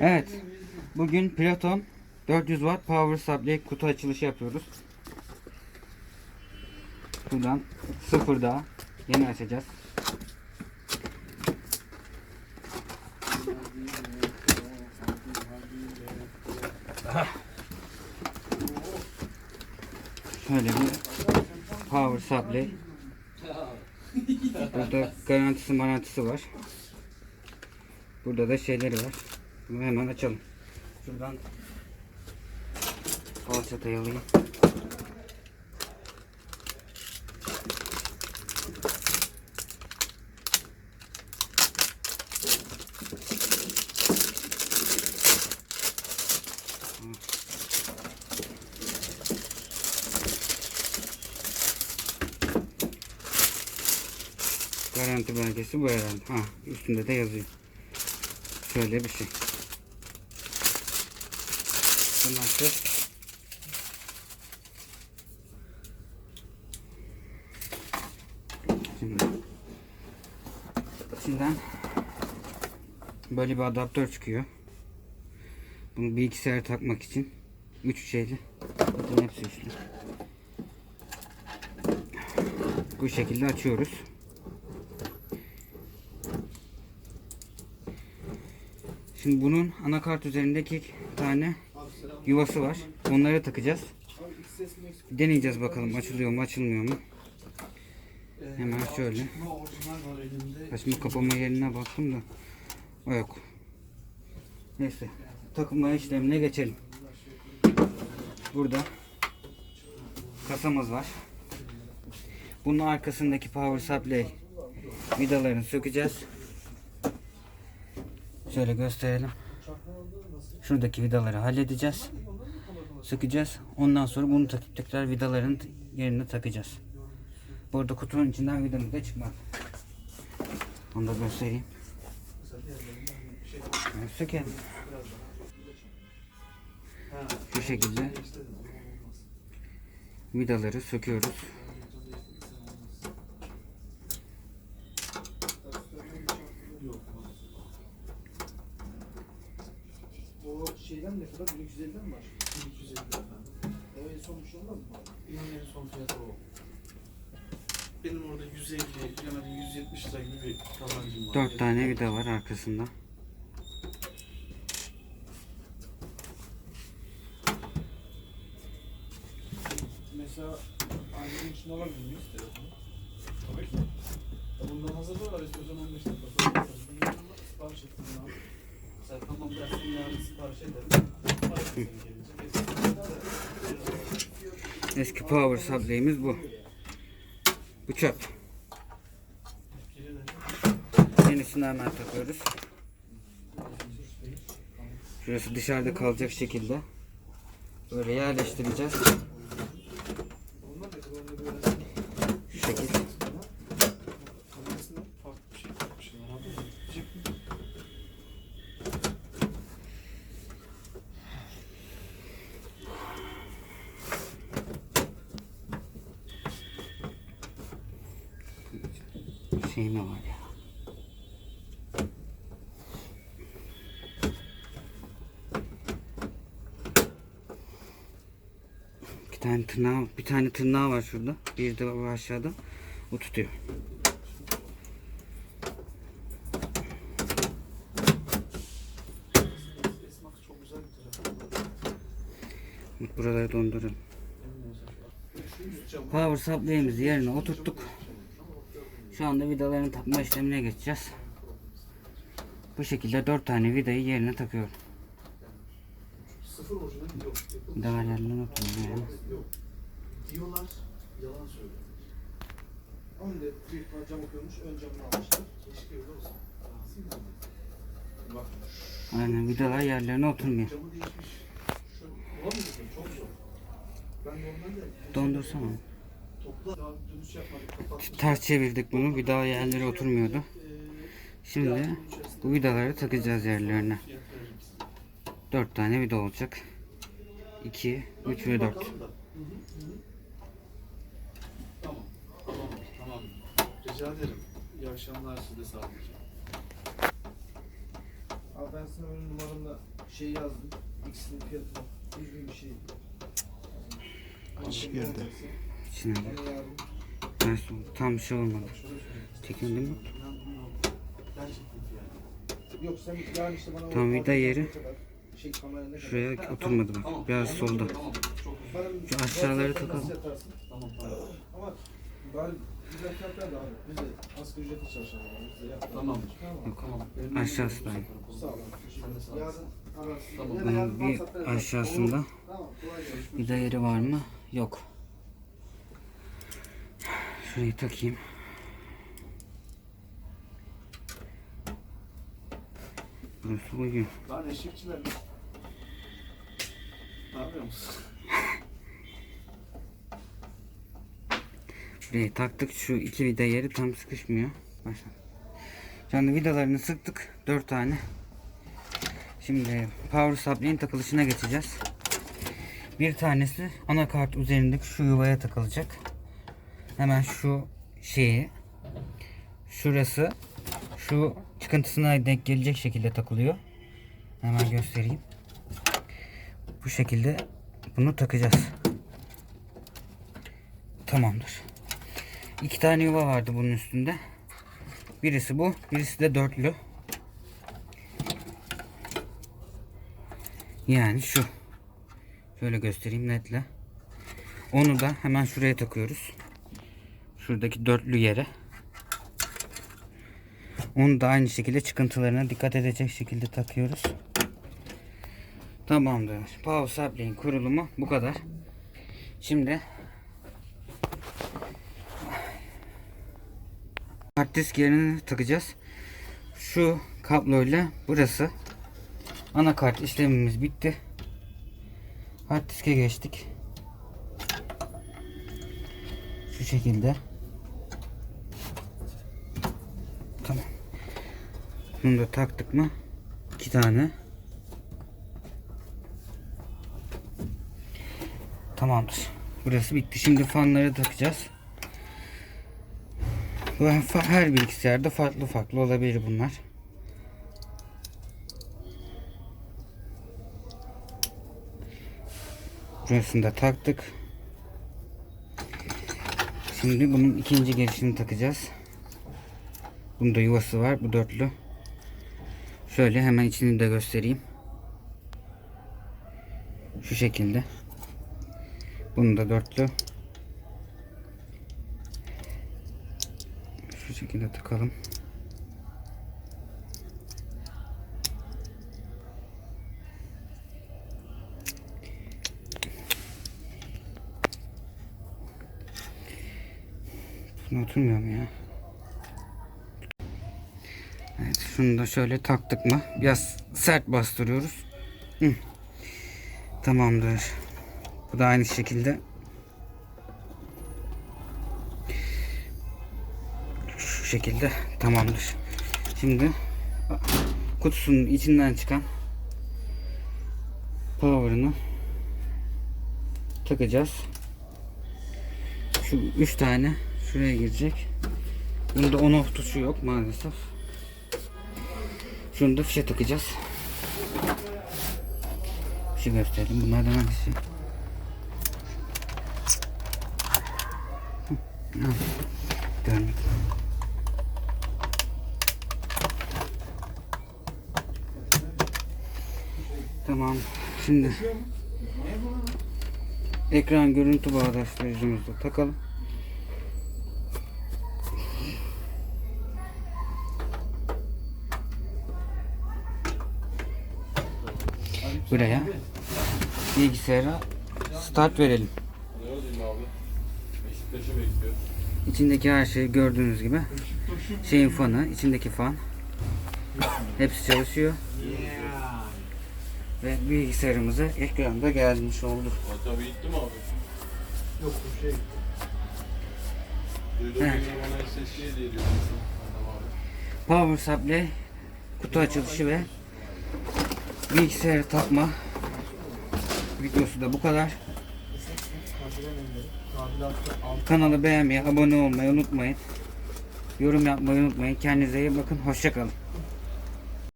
Evet. Bugün Platon 400 Watt Power Supply kutu açılışı yapıyoruz. Buradan sıfır daha yeni açacağız. Şöyle bir Power Supply. Burada garantisi marantisi var. Burada da şeyleri var. Bunu hemen açalım. Şuradan falçatayı alayım. Garanti belgesi bu herhalde. Ha, üstünde de yazıyor. Şöyle bir şey. Sonra Şimdi içinden böyle bir adaptör çıkıyor. Bunu bilgisayara takmak için üç şeyli. Bakın hepsi üçlü. Bu şekilde açıyoruz. Şimdi bunun anakart üzerindeki tane yuvası var. Onları takacağız. Deneyeceğiz bakalım açılıyor mu açılmıyor mu. Hemen şöyle. Açma kapama yerine baktım da o yok. Neyse takılma işlemine geçelim. Burada kasamız var. Bunun arkasındaki power supply vidalarını sökeceğiz. Şöyle gösterelim. Şuradaki vidaları halledeceğiz. Sökeceğiz. Ondan sonra bunu takıp tekrar vidaların yerine takacağız. Bu arada kutunun içinden vidamız da çıkmadı. Onu da göstereyim. Sökelim. Şu şekilde vidaları söküyoruz. Şeyden ne kadar? 1250'den mi var? 1250 efendim. O en son bir şey olmaz mı? En son fiyatı o. Benim orada 150, bilemedin 170 lira gibi bir kazancım var. Dört tane vida var arkasında. Mesela ailenin için alabilir miyiz telefonu? Tabii ki. Bundan hazır da var. İstiyorsan 15 dakika sonra yarın sipariş ettim Eski power supply'imiz bu. De- Yenisini hemen takıyoruz. Şurası dışarıda kalacak şekilde. Böyle yerleştireceğiz. Onlar ne kadar ne böyle Şu şekil. Kamerasına farklı bir şey takmışlar abi. Cip mi? Şey mi var? Bir tane tırnağı, bir tane tırnağı var şurada. Bir de aşağıda. O tutuyor. Buraları donduralım. Power supply'imizi yerine oturttuk. Şu anda vidalarını takma işlemine geçeceğiz. Bu şekilde 4 tane vidayı yerine takıyorum. Sıfır orijinal yok. Ya. Yok. Diyorlar, yalan söylüyor. Önde büyük ihtimal cam okuyormuş. Ön camını almışlar. Keşke öyle olsa. Bak, Aynen vidalar yerlerine oturmuyor. camı değişmiş. Şu, bulamıyorsun, çok zor. Ben normalde Dondursana. Ters çevirdik bunu. Vida yerlere oturmuyordu. Şimdi bu vidaları takacağız yerlerine. fiyat veririm size. 4 tane vida olacak. 2, 3 ve 4. Bakalım da. Hı hı, hı hı. Tamam, tamam, tamam. Rica ederim. İyi akşamlar size sağ olun. Abi ben sana ön numaramda şey yazdım. İkisinin fiyatını. Düzgün bir şey. Açık geldi. İçine oldu. Tam bir şey olmadı. Çekildi mi? Yok. Tam vida yeri. Şey? Şuraya oturmadı tamam, bak. Biraz tamam. solda. Tamam. Şu aşağıları WhatsApp'tan takalım. Tamam tamam. Ama bari güzel fiyatlar da abi. Biz de asgari ücretle çalışalım. Yapalım. Tamamdır. Tamam. Tamam. Aşağısı da. Sağ ol. Sen de sağ Yarın ararsın. Tamam. Bir aşağısında. Tamam. Vida yeri var mı? Yok. Şurayı takayım. Burası uyuyor. Lan eşekçiler. Ne yapıyor musun? Şurayı taktık. Şu iki vida yeri tam sıkışmıyor. Başla. Anda vidalarını sıktık. Dört tane. Şimdi power supply'in takılışına geçeceğiz. Bir tanesi anakart üzerindeki şu yuvaya takılacak. Hemen şu şeyi şurası şu çıkıntısına denk gelecek şekilde takılıyor. Hemen göstereyim. Bu şekilde bunu takacağız. Tamamdır. İki tane yuva vardı bunun üstünde. Birisi bu, birisi de dörtlü. Yani şu. Şöyle göstereyim netle. Onu da hemen şuraya takıyoruz. Şuradaki dörtlü yere. Onu da aynı şekilde çıkıntılarına dikkat edecek şekilde takıyoruz. Tamamdır. Power supply'in kurulumu bu kadar. Şimdi hard disk yerini takacağız. Şu kabloyla burası anakart işlemimiz bitti. Hard diske geçtik. Şu şekilde. Tamam. Bunu da taktık mı? İki tane. Tamamdır. Burası bitti. Şimdi fanları takacağız. Her bilgisayarda farklı farklı olabilir bunlar. Burasını da taktık. Şimdi bunun ikinci girişini takacağız. Bunda yuvası var. Bu dörtlü. Şöyle hemen içini de göstereyim. Şu şekilde. Bunu da dörtlü. Şu şekilde takalım. Şuna oturmuyor mu ya? Evet şunu da şöyle taktık mı? Biraz sert bastırıyoruz. Hı. Tamamdır. Bu da aynı şekilde. Şu şekilde tamamdır. Şimdi kutusunun içinden çıkan power'ını takacağız. Şu üç tane şuraya girecek. Bunda on off tuşu yok maalesef. Şunu da fişe takacağız. Bir şey göstereyim. Bunlardan hangisi? Görmek. Tamam. Şimdi ekran görüntü bağdaştırıcımızı da takalım. Buraya bilgisayara start verelim. İçindeki her şey gördüğünüz gibi şeyin fanı, içindeki fan hepsi çalışıyor. Ve bilgisayarımıza ekranda gelmiş oldu. Hatta bir gitti mi abi? Yok bu şey. Evet. Power supply, kutu açılışı ve bilgisayara takma videosu da bu kadar. Kanalı beğenmeyi, abone olmayı unutmayın. Yorum yapmayı unutmayın. Kendinize iyi bakın. Hoşçakalın.